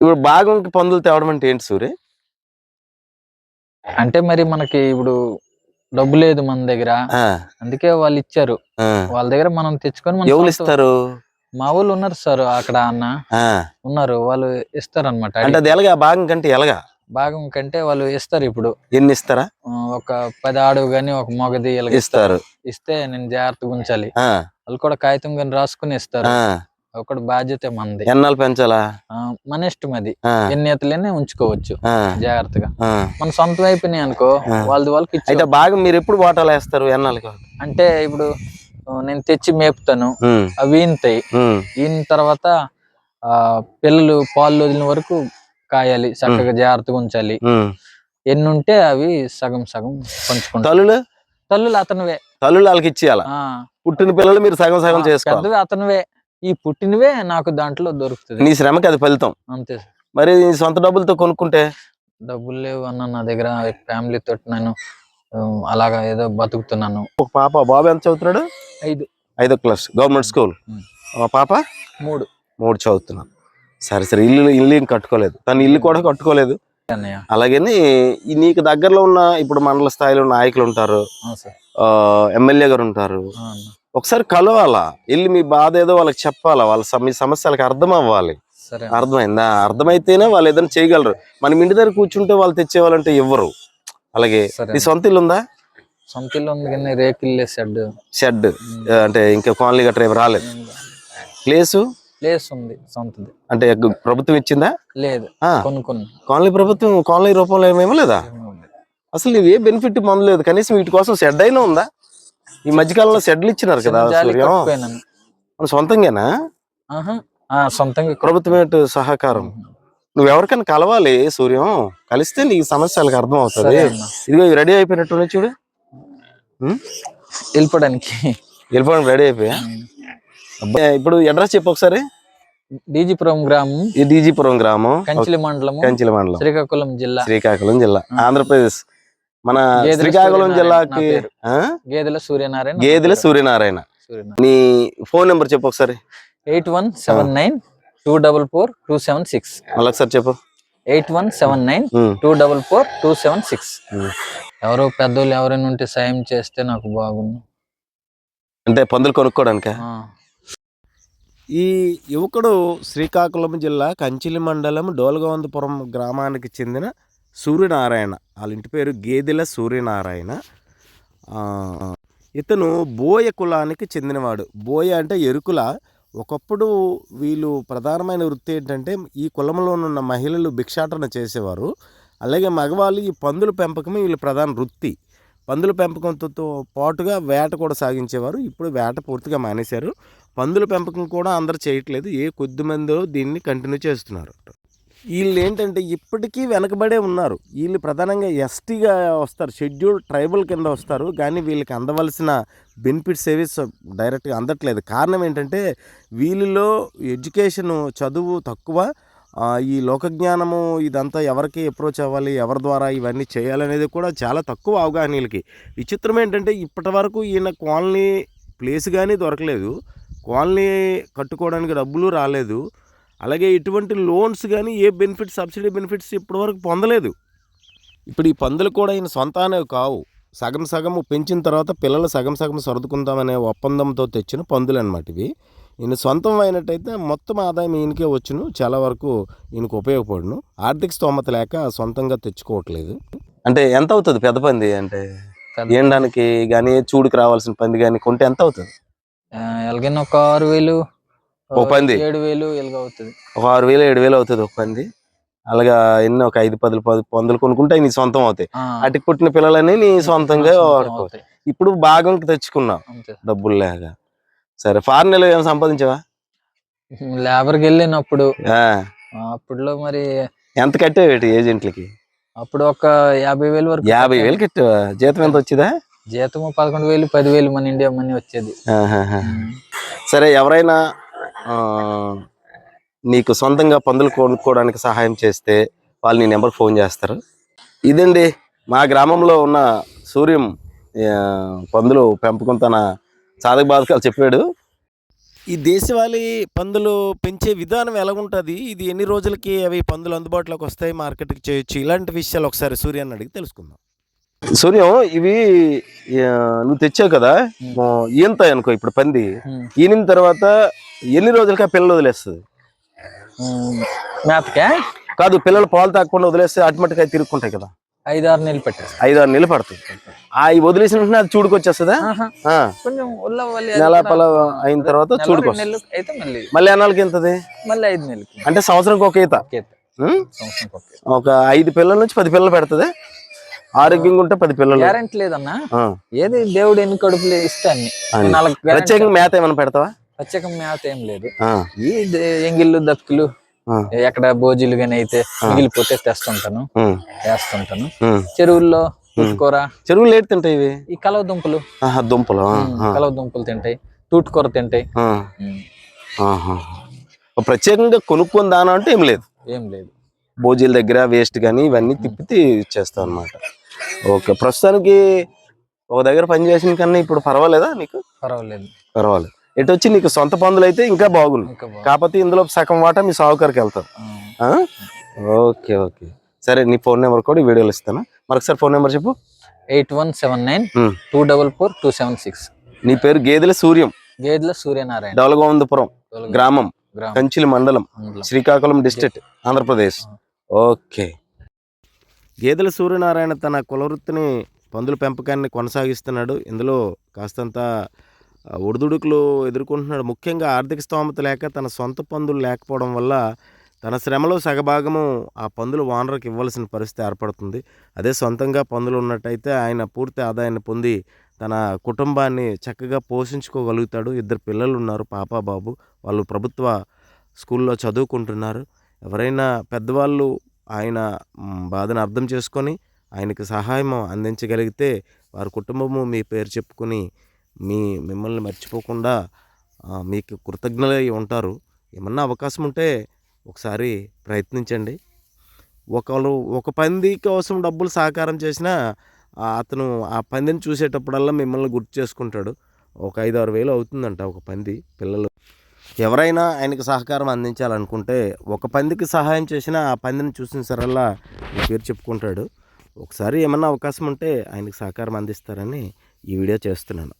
ఇప్పుడు భాగంకి పందులు తేవడం అంటే ఏంటి సూర్య అంటే మరి మనకి ఇప్పుడు డబ్బు లేదు మన దగ్గర. అందుకే వాళ్ళు ఇచ్చారు. వాళ్ళ దగ్గర మనం తెచ్చుకొని మన ఎవరు సొంత- ఇస్తారు? మా వాళ్ళు ఉన్నారు సార్ అక్కడ అన్న. ఉన్నారు. వాళ్ళు ఇస్తారు అనమాట అంటే అది ఎలాగా? భాగం కంటే ఎలాగా? భాగం కంటే వాళ్ళు ఇస్తారు ఇప్పుడు. ఎన్ని ఇస్తారా? ఒక పది ఆడు గాని ఒక మొగది ఇస్తారు. ఇస్తే నేను జాగ్రత్తగా ఉంచాలి. వాళ్ళు కూడా కాగితం కానీ రాసుకుని ఇస్తారు. ఒకటి బాధ్యత మనది. ఎన్నాళ్ళు పెంచాలా? మన ఇష్టం అది. ఎన్ని ఉంచుకోవచ్చు. జాగ్రత్తగా. మన సొంతం అయిపోయినాయి అనుకో. వాళ్ళది వాళ్ళకి అయితే భాగం మీరు ఎప్పుడు వాటాలు వేస్తారు ఎన్నాళ్ళకి? అంటే ఇప్పుడు నేను తెచ్చి మేపుతాను. అవి ఈనుతాయి ఈన తర్వాత ఆ పిల్లలు పాలు వదిలిన వరకు కాయాలి చక్కగా జాగ్రత్తగా ఉంచాలి. ఎన్ని ఉంటే అవి సగం సగం పంచుకుంటాం. తల్లులు? తల్లులు అతనివే. తల్లులు వాళ్ళకి ఇచ్చేయాల? పుట్టిన పిల్లలు మీరు సగం సగం చేసుకోవాలి. పెద్దవి అతనివే. ఈ పుట్టినవే నాకు దాంట్లో దొరుకుతుంది. నీ శ్రమకి అది ఫలితం. అంతే మరి నీ సొంత డబ్బులతో కొనుక్కుంటే? డబ్బులు లేవు అన్న నా దగ్గర ఫ్యామిలీ తోటి నేను అలాగా ఏదో బతుకుతున్నాను. ఒక పాప బాబు ఎంత చదువుతున్నాడు? ఐదు. ఐదో క్లాస్ గవర్నమెంట్ స్కూల్. ఆ పాప? మూడు. మూడు చదువుతున్నాను సరే సరే ఇల్లు ఇల్లు ఏం కట్టుకోలేదు. తను ఇల్లు కూడా కట్టుకోలేదు. అన్నయ్య. అలాగని ఈ నీకు దగ్గరలో ఉన్న ఇప్పుడు మండల స్థాయిలో నాయకులు ఉంటారు. సార్. ఎమ్మెల్యే గారు ఉంటారు. ఒకసారి కలవాలా? వెళ్ళి మీ బాధ ఏదో వాళ్ళకి చెప్పాలా? వాళ్ళ మీ సమస్యలకు అర్థం అవ్వాలి. అర్థమైందా? అర్థమైతేనే వాళ్ళు ఏదైనా చేయగలరు. మనం ఇంటి దగ్గర కూర్చుంటే వాళ్ళు తెచ్చేవాళ్ళంటే ఇవ్వరు అలాగే నీ సొంత ఇల్లు ఉందా? సొంత ఇల్లు ఉంది కానీ రేకులు షెడ్. షెడ్. అంటే ఇంకా కాలనీ గట్రా ఏమి రాలేదు. ప్లేసు? ప్లేస్ ఉంది సొంతది. అంటే ప్రభుత్వం ఇచ్చిందా? లేదు. కాలనీ ప్రభుత్వం కాలనీ రూపంలో ఏమేమో లేదా అసలు నీవు ఏ బెనిఫిట్ పొందలేదు కనీసం వీటి కోసం షెడ్ అయినా ఉందా? ఈ మధ్యకాలంలో షెడ్లు ఇచ్చినారు కదా సూర్యం. మన సొంతంగానా? సొంతంగా ప్రభుత్వం సహకారం? నువ్వు ఎవరికైనా కలవాలి సూర్యం. కలిస్తే నీ సమస్యలకు అర్థం అవుతుంది. ఇదిగో రెడీ అయిపోయినట్టు చూడు? వెళ్ళిపోవడానికి. వెళ్ళిపోవడం రెడీ అయిపోయా? ఇప్పుడు అడ్రస్ చెప్పు ఒకసారి. డీజీపురం గ్రామం. డీజీపురం గ్రామం. కంచిలి మండలము. కంచిల మండలం. శ్రీకాకుళం జిల్లా. శ్రీకాకుళం జిల్లా. ఆంధ్రప్రదేశ్. మన గేదెల శ్రీకాకుళం జిల్లాకి? గేదెల సూర్యనారాయణ గేదెల సూర్యనారాయణ. నీ ఫోన్ నెంబర్ చెప్పు ఒకసారి. Eight one seven nine two double four two seven six. మళ్ళీ ఒకసారి చెప్పు. Eight one seven nine. Two double four two seven six. ఎవరో పెద్దోళ్ళు ఎవరైనా ఉంటే సాయం చేస్తే నాకు బాగుండు. అంటే పందులు కొనుక్కోవడానికా. ఈ యువకుడు శ్రీకాకుళం జిల్లా కంచిలి మండలం డోలగవంతపురం గ్రామానికి చెందిన సూర్యనారాయణ. వాళ్ళ ఇంటి పేరు గేదెల సూర్యనారాయణ. ఇతను బోయ కులానికి చెందినవాడు. బోయ అంటే ఎరుకుల. ఒకప్పుడు వీళ్ళు ప్రధానమైన వృత్తి ఏంటంటే ఈ కులంలో ఉన్న మహిళలు భిక్షాటన చేసేవారు. అలాగే మగవాళ్ళు ఈ పందుల పెంపకం వీళ్ళ ప్రధాన వృత్తి. పందుల పెంపకంతో పాటుగా వేట కూడా సాగించేవారు. ఇప్పుడు వేట పూర్తిగా మానేశారు. పందుల పెంపకం కూడా అందరు చేయట్లేదు. ఏ కొద్ది మందో దీన్ని కంటిన్యూ చేస్తున్నారు. వీళ్ళు ఏంటంటే ఇప్పటికీ వెనకబడే ఉన్నారు. వీళ్ళు ప్రధానంగా ఎస్టీగా వస్తారు. షెడ్యూల్ ట్రైబల్ కింద వస్తారు. కానీ వీళ్ళకి అందవలసిన బెనిఫిట్స్ ఏవి డైరెక్ట్గా అందట్లేదు. కారణం ఏంటంటే వీళ్ళలో ఎడ్యుకేషన్ చదువు తక్కువ. ఈ లోకజ్ఞానము ఇదంతా ఎవరికి అప్రోచ్ అవ్వాలి ఎవరి ద్వారా ఇవన్నీ చేయాలనేది కూడా చాలా తక్కువ అవగాహన వీళ్ళకి. విచిత్రం ఏంటంటే ఇప్పటి వరకు ఈయన కాలనీ ప్లేస్ కానీ దొరకలేదు. కాలనీ కట్టుకోవడానికి డబ్బులు రాలేదు. అలాగే ఇటువంటి లోన్స్ కానీ ఏ బెనిఫిట్స్ సబ్సిడీ బెనిఫిట్స్ ఇప్పటివరకు పొందలేదు. ఇప్పుడు ఈ పందులు కూడా ఈయన సొంతానే కావు. సగం సగం పెంచిన తర్వాత పిల్లలు సగం సగం సర్దుకుందామనే ఒప్పందంతో తెచ్చిన పందులు అనమాట ఇవి. ఈయన సొంతం అయినట్టయితే మొత్తం ఆదాయం ఈయనకే వచ్చును చాలా వరకు ఈయనకు ఉపయోగపడును. ఆర్థిక స్తోమత లేక సొంతంగా తెచ్చుకోవట్లేదు. అంటే ఎంత అవుతుంది పెద్ద పంది? అంటే ఏండానికి కానీ చూడుకు రావాల్సిన పంది కానీ కొంటే ఎంత అవుతుంది? ఎలాగైనా ఒక ఆరు వేలు ఓ పంది? ఏడు వేలు అవుతుంది ఒక ఆరు వేలు ఏడు వేలు అవుతుంది ఒక పంది. అలాగా ఎన్ని ఒక ఐదు పదులు పది పందులు కొనుక్కుంటే నీ సొంతం అవుతాయి. అటుకు పుట్టిన పిల్లలని నీ సొంతంగా సొంతం వాడుకో అవుతాయి. ఇప్పుడు భాగంకి తెచ్చుకున్నావు డబ్బులు లేక. సరే ఫారెన్ ఏం సంపాదించావా? లేబర్కి వెళ్ళినప్పుడు. అప్పుడులో మరి ఎంత కట్టావు ఏజెంట్లకి? అప్పుడు ఒక యాభై వేలు వరకు యాభై వేలు కట్టావా? జీతం ఎంత వచ్చిందా? జీతం పదకొండు వేలు పదివేలు మన ఇండియా మనీ వచ్చేది. సరే ఎవరైనా నీకు సొంతంగా పందులు కొనుక్కోవడానికి సహాయం చేస్తే వాళ్ళు నీ నెంబర్ ఫోన్ చేస్తారు. ఇదండి మా గ్రామంలో ఉన్న సూర్యం పందులు పెంపకం తన సాధక బాధకాలు చెప్పాడు. ఈ దేశవాళీ పందులు పెంచే విధానం ఎలాగుంటుంది ఇది ఎన్ని రోజులకి అవి పందులు అందుబాటులోకి వస్తాయి మార్కెట్కి చేయొచ్చు? ఇలాంటి విషయాలు ఒకసారి సూర్యాన్ని అడిగి తెలుసుకుందాం. సూర్యం ఇవి నువ్వు తెచ్చావు కదా? ఆ, ఈనతాయి అనుకో ఇప్పుడు పంది. ఈనిన తర్వాత ఎన్ని రోజులకి పిల్లలు వదిలేస్తుంది? మేతకే కాదు పిల్లలు పాలు తాగకుండా వదిలేస్తే ఆటోమేటిక్గా అవి తిరుక్కుంటాయి కదా. ఐదు ఆరు నెలలు పెట్టేస్తా ఐదు ఆరు నెలలు పడుతుంది. ఈ వదిలేసిన వెంటనే అది చూడుకొచ్చేస్తుందా? నెల పల అయిన తర్వాత చూడుకొస్తుంది. మళ్ళీ. ఎన్నాళ్ళకి ఎంతది? మళ్ళీ ఐదు నెలలకి. అంటే సంవత్సరంకి ఒక ఈత. ఒక ఐదు పిల్లల నుంచి పది పిల్లలు పెడుతుంది. ఆరోగ్యంగా ఉంటే పది పిల్లలు. గ్యారెంటీ లేదన్నా. ఏది దేవుడు ఎన్ని కడుపులు ఇస్తే అన్ని. ప్రత్యేకంగా మేత ఏమైనా పెడతావా? ప్రత్యేక మేత ఏం లేదు. ఈ ఎంగిళ్ళు దక్కులు ఎక్కడ భోజీలు గాని అయితే మిగిలిపోతే తెస్తుంటాను. వేస్తుంటాను. చెరువుల్లో కూర చెరువులు ఏడు తింటాయి ఇవి? ఈ కలవ దుంపలు. దుంపలు కలవ దుంపలు తింటాయి. తూటుకూర తింటాయి. ప్రత్యేకంగా కొనుక్కొని దానా అంటే ఏం లేదు. ఏం లేదు. భోజీల దగ్గర వేస్ట్ కానీ ఇవన్నీ తిప్పితే ఇచ్చేస్తాం అనమాట ఓకే ప్రస్తుతానికి ఒక దగ్గర పని చేసిన కన్నా ఇప్పుడు పర్వాలేదా నీకు? పర్వాలేదు. పర్వాలేదు. ఎటు వచ్చి నీకు సొంత పందులు అయితే ఇంకా బాగుంది. కాకపోతే ఇందులో సగం వాటా మీ సావుకారికి వెళ్తారు? Okay okay. సరే నీ ఫోన్ నెంబర్ కూడా వీడియోలో ఇస్తాను. మరొకసారి ఫోన్ నెంబర్ చెప్పు. Eight one seven nine. Two double four two seven six నీ పేరు గేదెల సూర్యం. గేదెల సూర్యనారాయణ. డవలగోవిందపురం గ్రామం. కంచిలి మండలం. శ్రీకాకుళం డిస్ట్రిక్ట్ ఆంధ్రప్రదేశ్. ఓకే. గేదెల సూర్యనారాయణ తన కులవృత్తిని పందుల పెంపకాన్ని కొనసాగిస్తున్నాడు. ఇందులో కాస్తంత ఒడిదుడుకులు ఎదుర్కొంటున్నాడు. ముఖ్యంగా ఆర్థిక స్తోమత లేక తన సొంత పందులు లేకపోవడం వల్ల తన శ్రమలో సగభాగము ఆ పందులు ఓనర్కి ఇవ్వాల్సిన పరిస్థితి ఏర్పడుతుంది. అదే సొంతంగా పందులు ఉన్నట్టయితే ఆయన పూర్తి ఆదాయాన్ని పొంది తన కుటుంబాన్ని చక్కగా పోషించుకోగలుగుతాడు. ఇద్దరు పిల్లలు ఉన్నారు పాప బాబు. వాళ్ళు ప్రభుత్వ స్కూల్లో చదువుకుంటున్నారు. ఎవరైనా పెద్దవాళ్ళు ఆయన బాధను అర్థం చేసుకొని ఆయనకి సహాయం అందించగలిగితే వారి కుటుంబము మీ పేరు చెప్పుకొని మీ మిమ్మల్ని మర్చిపోకుండా మీకు కృతజ్ఞులై ఉంటారు. ఏమన్నా అవకాశం ఉంటే ఒకసారి ప్రయత్నించండి. ఒకరు ఒక పంది కోసం డబ్బులు సహకారం చేసినా అతను ఆ పందిని చూసేటప్పుడల్లా మిమ్మల్ని గుర్తు చేసుకుంటాడు. ఒక ఐదు ఆరు వేలు అవుతుందంట ఒక పంది పిల్లలు. ఎవరైనా ఆయనకి సహకారం అందించాలనుకుంటే ఒక పందికి సహాయం చేసినా ఆ పందిని చూసిన సరల్లా మీ పేరు చెప్పుకుంటాడు. ఒకసారి ఏమన్నా అవకాశం ఉంటే ఆయనకి సహకారం అందిస్తారని ఈ వీడియో చేస్తున్నాను.